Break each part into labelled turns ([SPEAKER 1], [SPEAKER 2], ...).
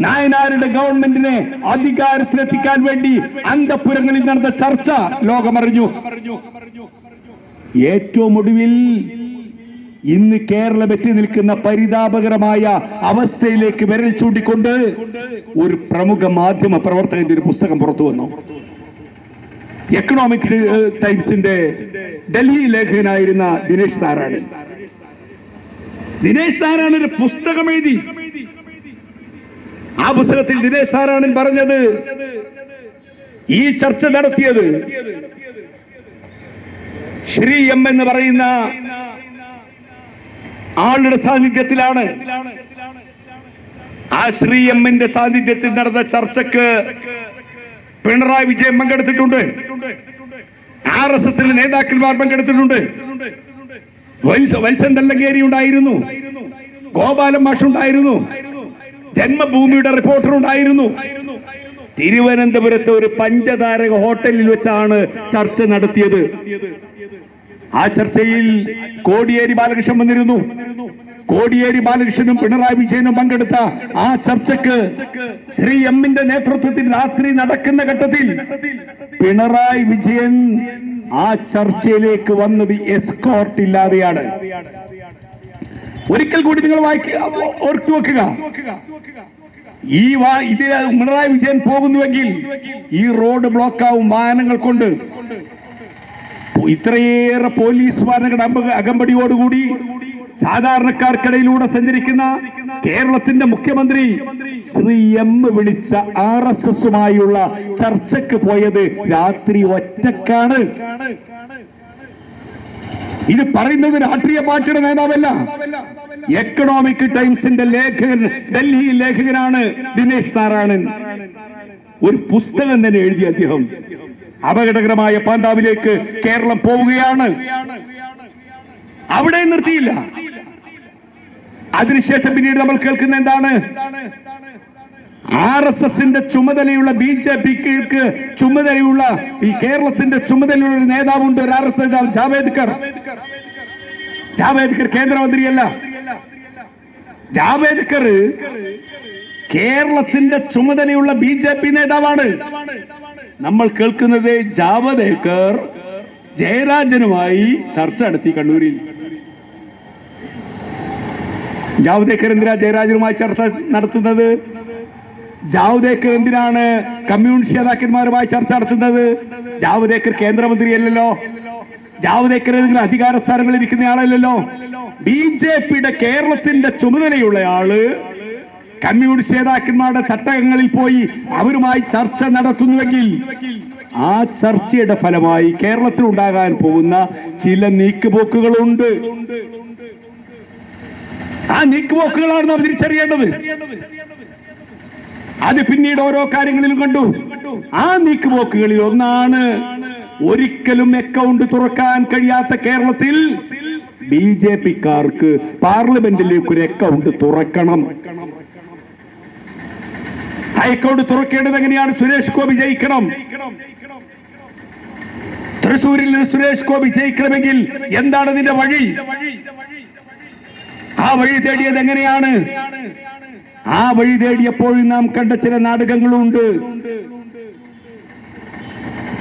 [SPEAKER 1] നായനാരുടെ ഗവൺമെന്റിനെ അധികാരത്തിലെത്തിക്കാൻ വേണ്ടി അന്തപുരങ്ങളിൽ നടന്ന ചർച്ച ലോകമറിഞ്ഞു. ഏറ്റവും ഒടുവിൽ ഇന്ന് കേരളം എത്തി നിൽക്കുന്ന പരിതാപകരമായ അവസ്ഥയിലേക്ക് വിരൽ ചൂണ്ടിക്കൊണ്ട് ഒരു പ്രമുഖ മാധ്യമ പ്രവർത്തകന്റെ ഒരു പുസ്തകം പുറത്തു വന്നു. എക്കണോമിക് ടൈംസിന്റെ ഡൽഹി ലേഖകനായിരുന്ന ദിനേശ് നാരായണൻ. ദിനേശ് നാരായണൻ ഒരു പുസ്തകം എഴുതി ആ പുസ്തകത്തിൽ ദിനേശ് നാരായണൻ പറഞ്ഞത്? ഈ ചർച്ച നടത്തിയത് ശ്രീ എം എന്ന് പറയുന്ന ആളുടെ സാന്നിധ്യത്തിലാണ്. ആ ശ്രീ എമ്മിന്റെ സാന്നിധ്യത്തിൽ നടന്ന ചർച്ചക്ക് പിണറായി വിജയൻ പങ്കെടുത്തിട്ടുണ്ട്. ആർ എസ് എസിലെ നേതാക്കന്മാർ പങ്കെടുത്തിട്ടുണ്ട്. വത്സ- വത്സൻ തല്ലങ്കേരി ഉണ്ടായിരുന്നു. ഗോപാലൻ മാഷ് ഉണ്ടായിരുന്നു. ജന്മഭൂമിയുടെ റിപ്പോർട്ടർ ഉണ്ടായിരുന്നു. തിരുവനന്തപുരത്തെ ഒരു പഞ്ചതാരക ഹോട്ടലിൽ വെച്ചാണ് ചർച്ച നടത്തിയത്. ആ ചർച്ചയിൽ കോടിയേരി ബാലകൃഷ്ണൻ വന്നിരുന്നു. കോടിയേരി ബാലകൃഷ്ണനും പിണറായി വിജയനും പങ്കെടുത്ത ആ ചർച്ചക്ക് ശ്രീ എമ്മിന്റെ നേതൃത്വത്തിൽ രാത്രി നടക്കുന്ന ഘട്ടത്തിൽ പിണറായി വിജയൻ ആ ചർച്ചയിലേക്ക് വന്നത് എസ്കോർട്ട് ഇല്ലാതെയാണ്. ഒരിക്കൽ കൂടി നിങ്ങൾ വായിക്കുക ഓർത്തു വെക്കുക. ഈ വാ ഇതിൽ പിണറായി വിജയൻ പോകുന്നുവെങ്കിൽ ഈ റോഡ് ബ്ലോക്ക് ആവും വാഹനങ്ങൾ കൊണ്ട്. ഇത്രയേറെ പോലീസ് അമ്പ- അകമ്പടിയോടുകൂടി സാധാരണക്കാർക്കിടയിലൂടെ സഞ്ചരിക്കുന്ന കേരളത്തിന്റെ മുഖ്യമന്ത്രി ശ്രീ എം വിളിച്ച ആർ എസ് എസുമായുള്ള ചർച്ചയ്ക്ക് പോയത് രാത്രി ഒറ്റക്കാണ്. ഇത് പറയുന്നത് രാഷ്ട്രീയ പാർട്ടിയുടെ നേതാവല്ല. എക്കണോമിക് ടൈംസിന്റെ ലേഖകൻ ഡൽഹി ലേഖകനാണ് ദിനേശ് നാരായണൻ. ഒരു പുസ്തകം തന്നെ എഴുതി അദ്ദേഹം. അപകടകരമായ പാണ്ഡാവിലേക്ക് കേരളം പോവുകയാണ്. അവിടെ നിർത്തിയില്ല. അതിനുശേഷം പിന്നീട് നമ്മൾ കേൾക്കുന്ന എന്താണ്? ആർ എസ് എസിന്റെ ചുമതലയുള്ള ബി ജെ പി കീഴ്ക്ക് ചുമതലയുള്ള ഈ കേരളത്തിന്റെ ചുമതലയുള്ള ഒരു നേതാവുണ്ട് ഒരു ആർ എസ് നേതാവ് ജാവേദ്കർ. ജാവേദ്കർ കേന്ദ്രമന്ത്രിയല്ല. ജാവേദ്കർ കേരളത്തിന്റെ ചുമതലയുള്ള ബി ജെ പി നേതാവാണ്. നമ്മൾ കേൾക്കുന്നത് ജാവദേക്കർ ജയരാജനുമായി ചർച്ച നടത്തി കണ്ണൂരിൽ. ജാവദേക്കർ എന്തിനാ ജയരാജനുമായി ചർച്ച നടത്തുന്നത്? ജാവദേക്കർ എന്തിനാണ് കമ്മ്യൂണിസ്റ്റ് നേതാക്കന്മാരുമായി ചർച്ച നടത്തുന്നത്? ജാവ്ദേക്കർ കേന്ദ്രമന്ത്രിയല്ലല്ലോ. ജാവ്ദേക്കർ ഏതെങ്കിലും അധികാര സ്ഥാനങ്ങളിൽ ഇരിക്കുന്ന ആളല്ലല്ലോ. ബി ജെ പിയുടെ കേരളത്തിന്റെ ചുമതലയുള്ള ആൾ കമ്മ്യൂണിസ്റ്റ് നേതാക്കന്മാരുടെ തട്ടകങ്ങളിൽ പോയി അവരുമായി ചർച്ച നടത്തുന്നുവെങ്കിൽ ആ ചർച്ചയുടെ ഫലമായി കേരളത്തിൽ ഉണ്ടാകാൻ പോകുന്ന ചില നീക്കുപോക്കുകളുണ്ട്. ആ നീക്കുപോക്കുകളാണ് നാം തിരിച്ചറിയേണ്ടത്. അത് പിന്നീട് ഓരോ കാര്യങ്ങളിലും കണ്ടു. ആ നീക്കുപോക്കുകളിൽ ഒന്നാണ് ഒരിക്കലും അക്കൗണ്ട് തുറക്കാൻ കഴിയാത്ത കേരളത്തിൽ ബി ജെ പിക്കാർക്ക് പാർലമെന്റിലേക്ക് ഒരു അക്കൗണ്ട് തുറക്കണം. അക്കൗണ്ട് തുറക്കേണ്ടത് എങ്ങനെയാണ്? സുരേഷ് ഗോപി ജയിക്കണം. തൃശൂരിൽ സുരേഷ് ഗോപി ജയിക്കണമെങ്കിൽ എന്താണ് നിന്റെ വഴി? ആ വഴി തേടിയത് എങ്ങനെയാണ്? ആ വഴി തേടിയപ്പോഴും നാം കണ്ട ചില നാടകങ്ങളുണ്ട്.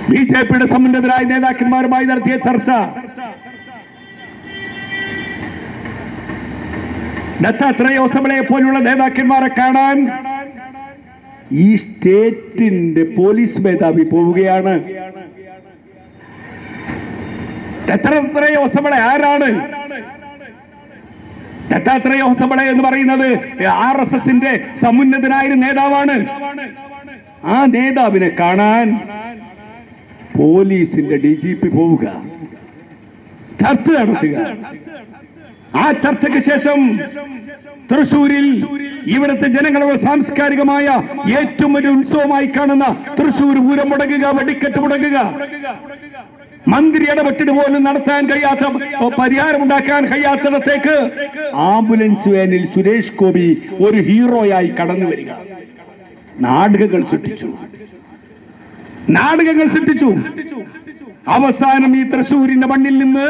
[SPEAKER 1] ബി ജെ പിയുടെ സമുന്നതരായ നേതാക്കന്മാരുമായി നടത്തിയ ചർച്ച. ദത്താത്രേയ ഒസബളയെ പോലുള്ള നേതാക്കന്മാരെ കാണാൻ ഈ സ്റ്റേറ്റിന്റെ പോലീസ് മേധാവി പോവുകയാണ്. ദത്താത്രേയ ഒസബളെ ആരാണ്? ദത്താത്രേയ ഹൊസബളെ എന്ന് പറയുന്നത് ആർ എസ് എസിന്റെ സമുന്നതനായ നേതാവാണ്. ആ നേതാവിനെ കാണാൻ പോലീസിന്റെ ഡി ജി പി പോവുക. ചർച്ച നടത്തുക. ആ ചർച്ചയ്ക്ക് ശേഷം തൃശൂരിൽ ഇവിടുത്തെ ജനങ്ങളുടെ സാംസ്കാരികമായ ഏറ്റവും വലിയ ഉത്സവമായി കാണുന്ന തൃശൂർ പൂരം മുടങ്ങുക വെടിക്കെട്ട് മുടങ്ങുക. മന്ത്രി ഇടപെട്ടിട്ട് പോലും നടത്താൻ കഴിയാത്ത പരിഹാരം ഉണ്ടാക്കാൻ കഴിയാത്തിടത്തേക്ക് ആംബുലൻസ് വാനിൽ സുരേഷ് ഗോപി ഒരു ഹീറോയായി കടന്നു വരിക. നാടകങ്ങൾ സൃഷ്ടിച്ചു. നാടകങ്ങൾ സൃഷ്ടിച്ചു. അവസാനം ഈ തൃശ്ശൂരിന്റെ മണ്ണിൽ നിന്ന്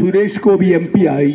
[SPEAKER 1] സുരേഷ് ഗോപി എം ആയി.